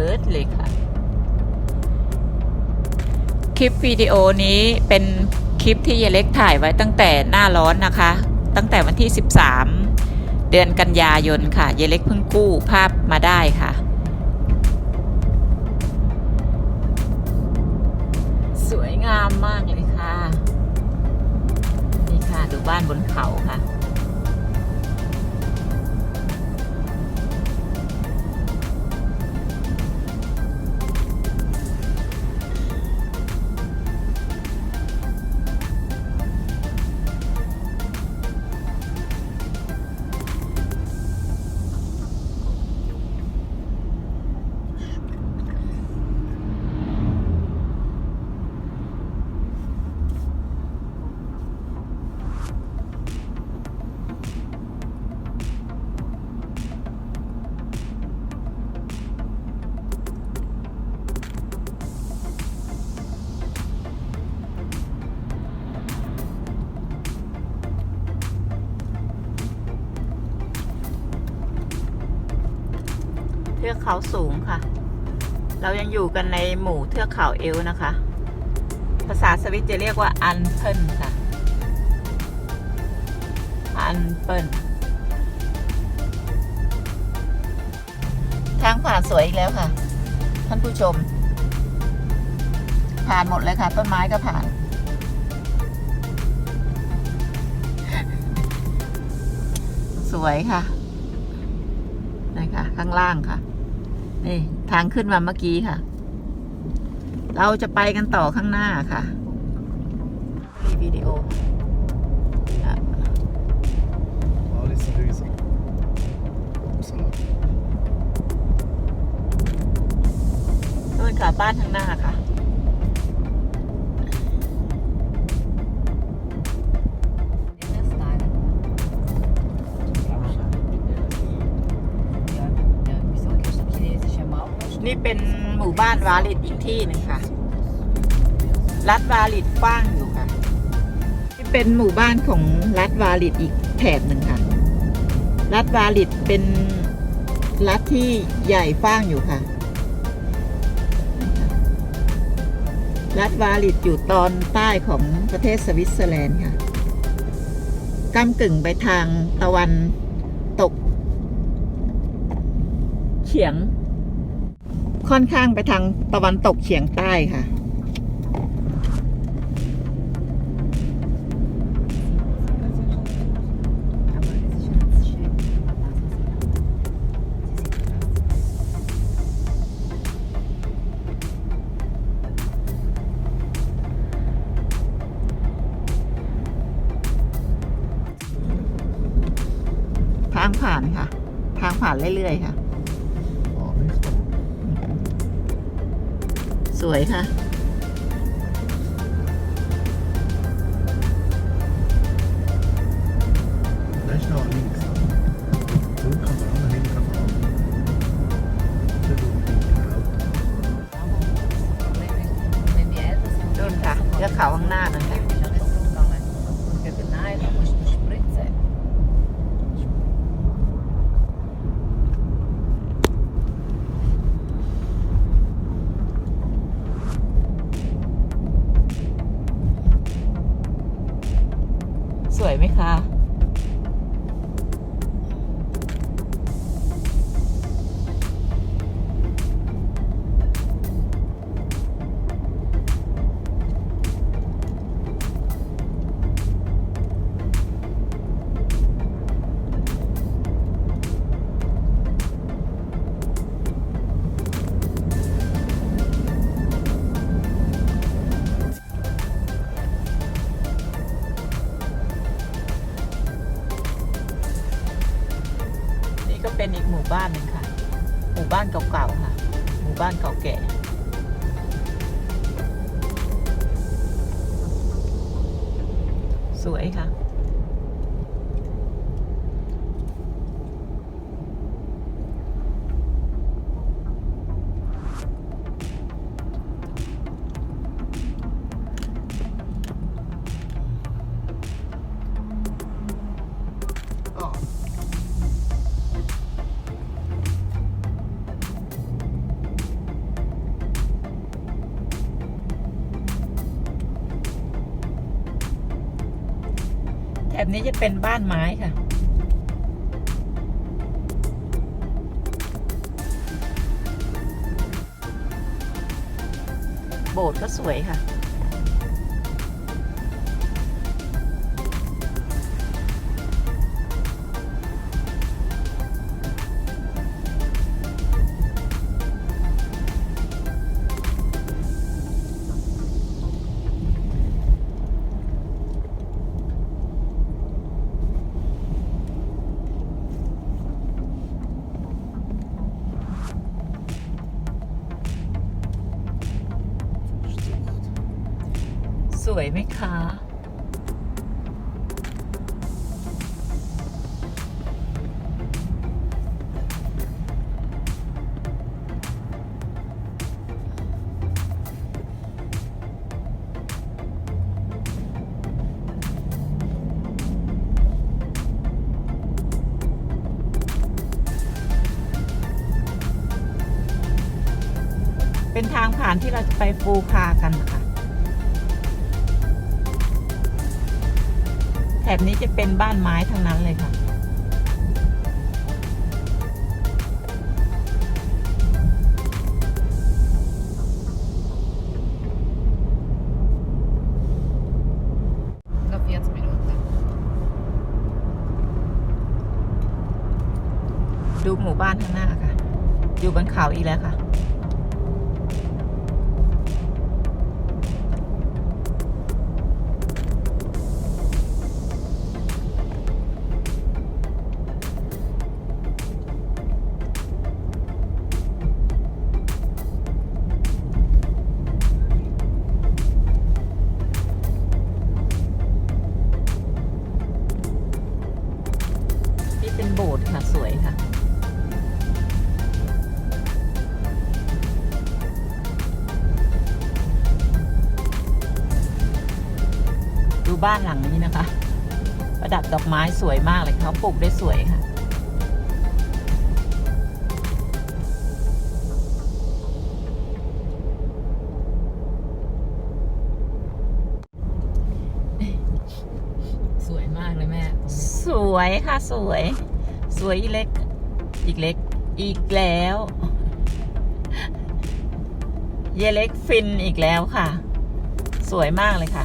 บิร์ดเลยค่ะ คลิปวิดีโอนี้เป็นคลิปที่เยเล็กถ่ายไว้ตั้งแต่หน้าร้อนนะคะ ตั้งแต่วันที่ 13 เดือนกันยายนค่ะ เยเล็กเพิ่งกู้ภาพมาได้ค่ะ ทือกเขาสูงค่ะ เรายังอยู่กันในหมู่เทือกเขาเอลนะคะ ภาษาสวิตจะเรียกว่าอันเพิลค่ะอันเพิลทางผ่านสวยอีกแล้วค่ะ ท่านผู้ชม ผ่านหมดเลยค่ะ ต้นไม้ก็ผ่านสวยค่ะนะคะข้างล่างค่ะ นี่ทางขึ้นมาเมื่อกี้ค่ะ เราจะไปกันต่อข้างหน้าค่ะรีวิดีโออะ Alice Louisa. Uppsala. นู่นค่ะบ้านข้างหน้าค่ะ มู่บ้านวาลิดอีกที่หนึ่งค่ะ รัฐวาลิดกว้างอยู่ค่ะนี่เป็นหมู่บ้านของรัฐวาลิดอีกแถบหนึ่งค่ะ รัฐวาลิดเป็นรัฐที่ใหญ่ฟ้างอยู่ค่ะ รัฐวาลิดอยู่ตอนใต้ของประเทศสวิตเซอร์แลนด์ค่ะก้ากึ่งไปทางตะวันตก เฉียง ค่อนข้างไปทางตะวันตกเฉียงใต้ค่ะ ทางผ่านค่ะ ทางผ่านเรื่อยๆค่ะ สวยค่ะ เป็นอีกหมู่บ้านหนึ่งค่ะ หมู่บ้านเก่าๆค่ะ หมู่บ้านเก่าแก่สวยค่ะ แถบนี้จะเป็นบ้านไม้ค่ะ โบสถ์ก็สวยค่ะ วยไหมคะ เป็นทางผ่านที่เราจะไปฟูคากันนะคะ บนี้จะเป็นบ้านไม้ทั้งนั้นเลยค่ะ ดูหมู่บ้านข้างหน้าค่ะ อยู่บนเขาอีกแล้วค่ะ โบสถ์ค่ะ สวยค่ะ ดูบ้านหลังนี้นะคะ ประดับดอกไม้สวยมากเลยเขาปลูกได้สวยค่ะสวยมากเลยแม่สวยค่ะ สวย สวยอีเล็ก อีกเล็ก อีกแล้ว เยเล็กฟินอีกแล้วค่ะ สวยมากเลยค่ะ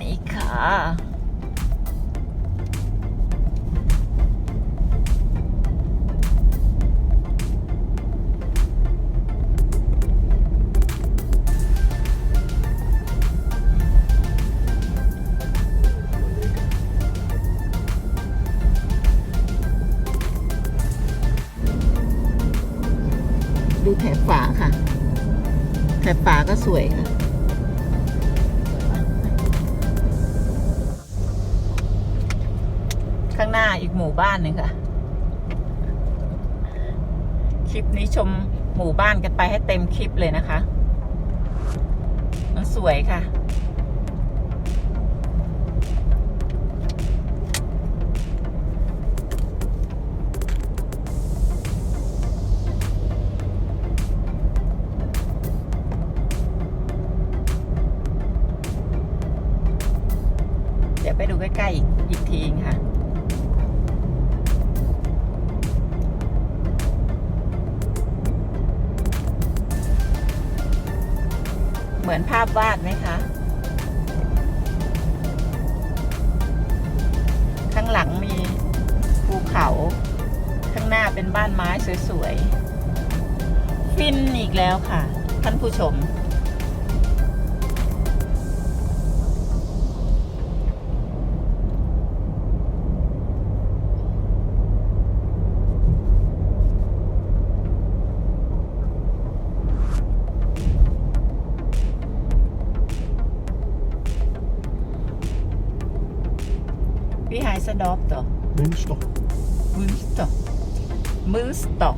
นี่ค่ะ แถบฝาก็สวยค่ะข้างหน้าอีกหมู่บ้านหนึ่งค่ะ คลิปนี้ชมหมู่บ้านกันไปให้เต็มคลิปเลยนะคะ มันสวยค่ะ กแล้วค่ะ ท่านผู้ชม Wie heißt er dort? da? Münster. Münster.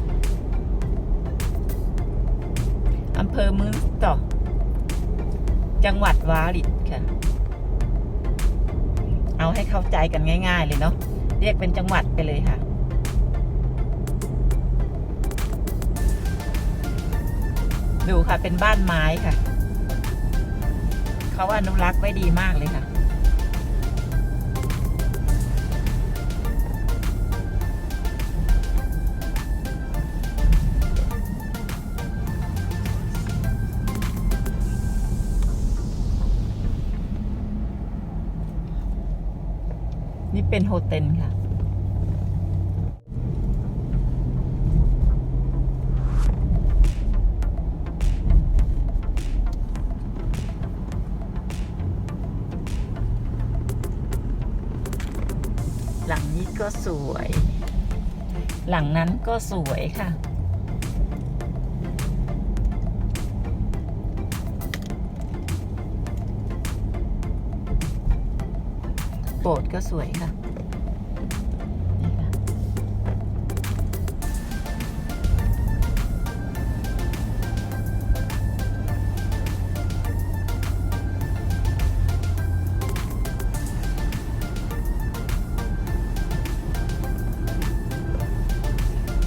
อำเภอม ü นสเตอจังหวัดวาริดค่ะ เอาให้เข้าใจกันง่าย ๆ เลยเนาะเรียกเป็นจังหวัดไปเลยค่ะ ดูค่ะเป็นบ้านไม้ค่ะ เขาอนุรักษ์ไว้ดีมากเลยค่ะ นี่เป็นโฮเทลค่ะ หลังนี้ก็สวย หลังนั้นก็สวยค่ะ โบสถ์ก็สวยค่ะนี่ค่ะ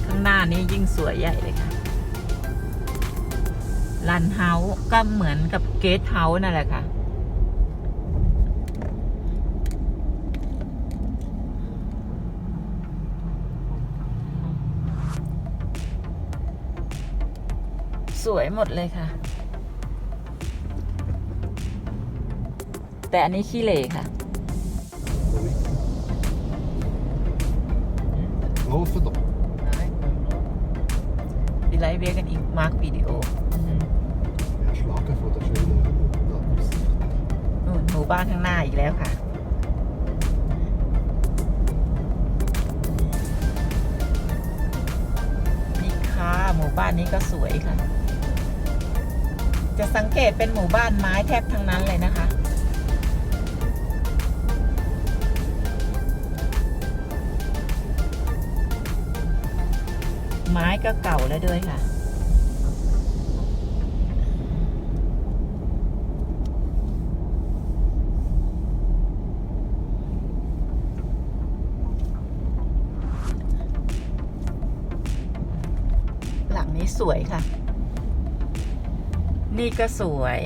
ข้างหน้านี้ยิ่งสวยใหญ่เลยค่ะลันเฮาส์ก็เหมือนกับเกสเฮาส์นั่นแหละค่ะ วยหมดเลยค่ะ แต่อันนี้ขี้เหร่ค่ะ Varför då? Nej. ดีไลท์เวกันอีกมาร์กวิดีโอ Jag slakar för att jag kör in นู่นหมู่บ้านข้างหน้าอีกแล้วค่ะ นี่ค่ะ หมู่บ้านนี้ก็สวยค่ะ จะสังเกตเป็นหมู่บ้านไม้แทบทั้งนั้นเลยนะคะ ไม้ก็เก่าแล้วด้วยค่ะหลังนี้สวยค่ะ นี่ก็สวย